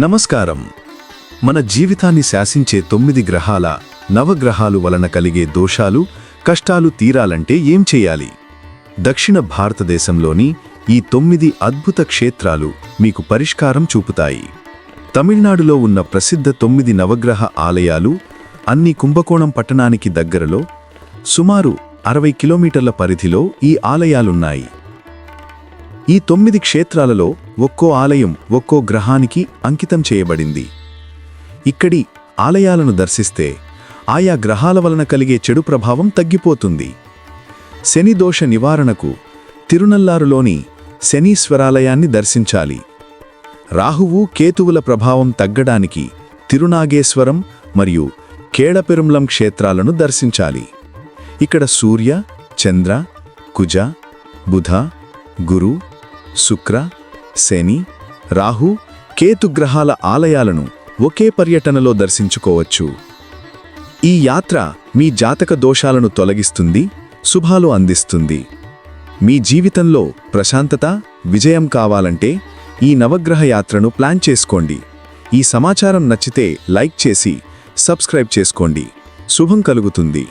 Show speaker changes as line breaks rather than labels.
నమస్కారం. మన జీవితాన్ని శాసించే తొమ్మిది గ్రహాల నవగ్రహాలు వలన కలిగే దోషాలు కష్టాలు తీరాలంటే ఏం చేయాలి? దక్షిణ భారతదేశంలోని ఈ తొమ్మిది అద్భుత క్షేత్రాలు మీకు పరిష్కారం చూపుతాయి. తమిళనాడులో ఉన్న ప్రసిద్ధ తొమ్మిది నవగ్రహ ఆలయాలు అన్ని కుంభకోణం పట్టణానికి దగ్గరలో సుమారు అరవై కిలోమీటర్ల పరిధిలో ఈ ఆలయాలున్నాయి. ఈ తొమ్మిది క్షేత్రాలలో ఒక్కో ఆలయం ఒక్కో గ్రహానికి అంకితం చేయబడింది. ఇక్కడి ఆలయాలను దర్శిస్తే ఆయా గ్రహాల వలన కలిగే చెడు ప్రభావం తగ్గిపోతుంది. శని దోష నివారణకు తిరునల్లారులోని శనీశ్వరాలయాన్ని దర్శించాలి. రాహువు కేతువుల ప్రభావం తగ్గడానికి తిరునాగేశ్వరం మరియు కేళపెరుంలం క్షేత్రాలను దర్శించాలి. ఇక్కడ సూర్య చంద్ర కుజ బుధ గురు శుక్ర శని రాహు కేతు గ్రహాల ఆలయాలను ఒకే పర్యటనలో దర్శించుకోవచ్చు. ఈ యాత్ర మీ జాతక దోషాలను తొలగిస్తుంది శుభాలు అందిస్తుంది. మీ జీవితంలో ప్రశాంతత విజయం కావాలంటే ఈ నవగ్రహ యాత్రను ప్లాన్ చేసుకోండి. ఈ సమాచారం నచ్చితే లైక్ చేసి సబ్స్క్రైబ్ చేసుకోండి. శుభం కలుగుతుంది.